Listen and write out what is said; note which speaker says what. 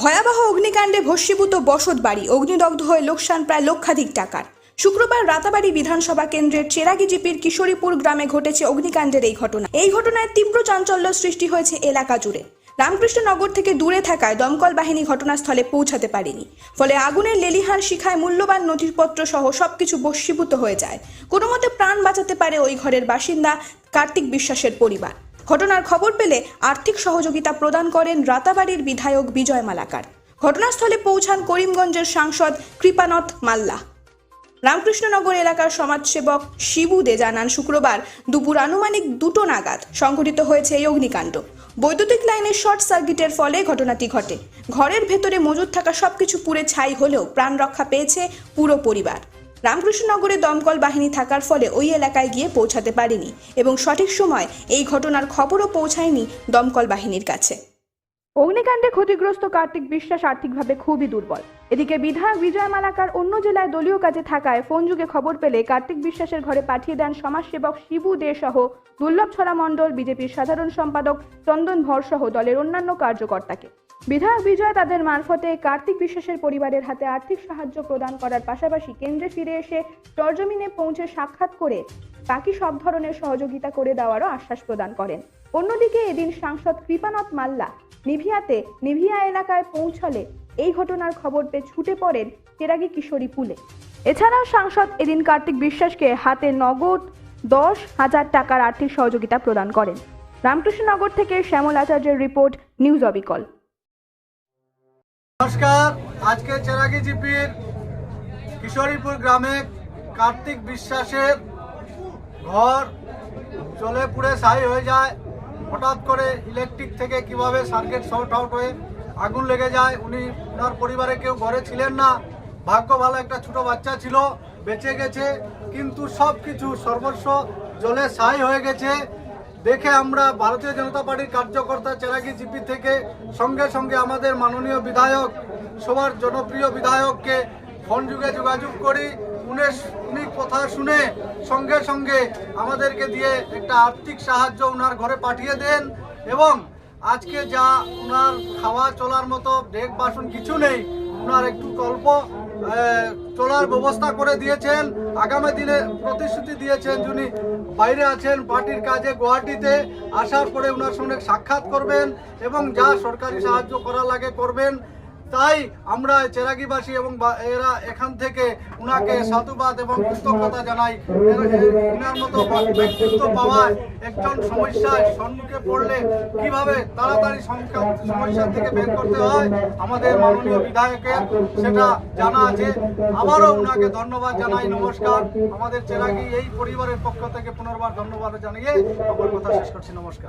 Speaker 1: ভয়াবহ অগ্নিকাণ্ডে ভস্মীভূত বসত বাড়ি, অগ্নিদগ্ধ হয়ে লোকসান প্রায় লক্ষাধিক টাকার। শুক্রবার রাতাবাড়ি বিধানসভা কেন্দ্রের চেরাগি জিপির কিশোরীপুর গ্রামে ঘটেছে অগ্নিকাণ্ডের এই ঘটনা। এই ঘটনায় তীব্র চাঞ্চল্য সৃষ্টি হয়েছে এলাকা জুড়ে। রামকৃষ্ণনগর থেকে দূরে থাকায় দমকল বাহিনী ঘটনাস্থলে পৌঁছাতে পারেনি। ফলে আগুনের লেলিহান শিখায় মূল্যবান নথিপত্র সহ সবকিছু বস্মীভূত হয়ে যায়। কোনো মতে প্রাণ বাঁচাতে পারে ওই ঘরের বাসিন্দা কার্তিক বিশ্বাসের পরিবার। ঘটনার খবর পেলে আর্থিক সহযোগিতা প্রদান করেন রাতাবাড়ির বিধায়ক বিজয় মালাকার। ঘটনাস্থলে পৌঁছান করিমগঞ্জের সাংসদ কৃপানাথ মাল্লা। রামকৃষ্ণনগর এলাকার সমাজসেবক শিবু দে জানান, শুক্রবার দুপুর আনুমানিক দুটো নাগাদ সংঘটিত হয়েছে এই অগ্নিকাণ্ড। বৈদ্যুতিক লাইনের শর্ট সার্কিটের ফলে ঘটনাটি ঘটে। ঘরের ভেতরে মজুদ থাকা সবকিছু পুড়ে ছাই হলেও প্রাণ রক্ষা পেয়েছে পুরো পরিবার। রামকৃষ্ণনগরে দমকল বাহিনী থাকার ফলে ওই এলাকায় গিয়ে পৌঁছাতে পারেনি এবং সঠিক সময় এই ঘটনার খবরও পৌঁছায়নি দমকল বাহিনীর কাছে। অগ্নিকাণ্ডে ক্ষতিগ্রস্ত কার্তিক বিশ্বাস আর্থিকভাবে খুবই দুর্বল। এদিকে বিধায়ক বিজয় মালাকার অন্য জেলায় দলীয় কাজে থাকায় ফোন যুগে খবর পেলে কার্তিক বিশ্বাসের ঘরে পাঠিয়ে দেন সমাজসেবক শিবু দে সহ দুর্লভ ছড়া মণ্ডল, বিজেপির সাধারণ সম্পাদক চন্দন ভর সহ দলের অন্যান্য কার্যকর্তাকে। বিধায়ক বিজয় তাদের মারফতে কার্তিক বিশ্বাসের পরিবারের হাতে আর্থিক সাহায্য প্রদান করার পাশাপাশি কেন্দ্রে ফিরে এসে সরজমিনে পৌঁছে সাক্ষাৎ করে বাকি সব ধরনের সহযোগিতা করে দেওয়ারও আশ্বাস প্রদান করেন। অন্যদিকে এদিন সাংসদ কৃপানাথ মাল্লা নিভিয়াতে নিভিয়া এলাকায় পৌঁছলে এই ঘটনার খবর পেয়ে ছুটে পড়েন চেরাগি কিশোরী পুলে। এছাড়াও সাংসদ এদিন কার্তিক বিশ্বাসকে হাতে নগদ দশ হাজার টাকার আর্থিক সহযোগিতা প্রদান করেন। রামকৃষ্ণনগর থেকে শ্যামল আচার্যের রিপোর্ট, নিউজ অবিকল।
Speaker 2: নমস্কার। আজকে চেরাগি জিপির কিশোরীপুর গ্রামে কার্তিক বিশ্বাসের ঘর চলে পুড়ে ছাই হয়ে যায়। হঠাৎ করে ইলেকট্রিক থেকে কীভাবে সার্কিট শর্ট আউট হয়ে আগুন লেগে যায়, উনি ওনার পরিবারে কেউ ঘরে ছিলেন না। ভাগ্য ভালো একটা ছোট বাচ্চা ছিল, বেঁচে গেছে, কিন্তু সব কিছু সর্বস্ব জলে ছাই হয়ে গেছে। দেখে আমরা ভারতীয় জনতা পার্টির কার্যকর্তা চেরাগি জিপি থেকে সঙ্গে সঙ্গে আমাদের মাননীয় বিধায়ক সবার জনপ্রিয় বিধায়ককে ফোন যুগে যোগাযোগ করি। উনি উনি কথা শুনে সঙ্গে সঙ্গে আমাদেরকে দিয়ে একটা আর্থিক সাহায্য ওনার ঘরে পাঠিয়ে দেন এবং আজকে যা ওনার খাওয়া চলার মতো ডেক বাসন কিছু নেই ওনার একটু আহ, চলার ব্যবস্থা করে দিয়েছেন। আগামী দিনে প্রতিশ্রুতি দিয়েছেন যিনি বাইরে আছেন পার্টির কাজে গুয়াহাটিতে। আসার পরে ওনার সঙ্গে সাক্ষাৎ করবেন এবং যা সরকারি সাহায্য করা লাগে করবেন। তাই আমরা চেরাগিবাসী এবং এরা এখান থেকে উনাকে সাধুবাদ এবং কৃতজ্ঞতা জানাই। উনার মতো ব্যক্তিত্ব পাওয়ায় একজন সমস্যায় সম্মুখে পড়লে কীভাবে তাড়াতাড়ি সমস্যা থেকে বের করতে হয় আমাদের মাননীয় বিধায়কের সেটা জানা আছে। আবারও উনাকে ধন্যবাদ জানাই, নমস্কার। আমাদের চেরাগি এই পরিবারের পক্ষ থেকে পুনর্বার ধন্যবাদ জানিয়ে আমার কথা শেষ করছি। নমস্কার।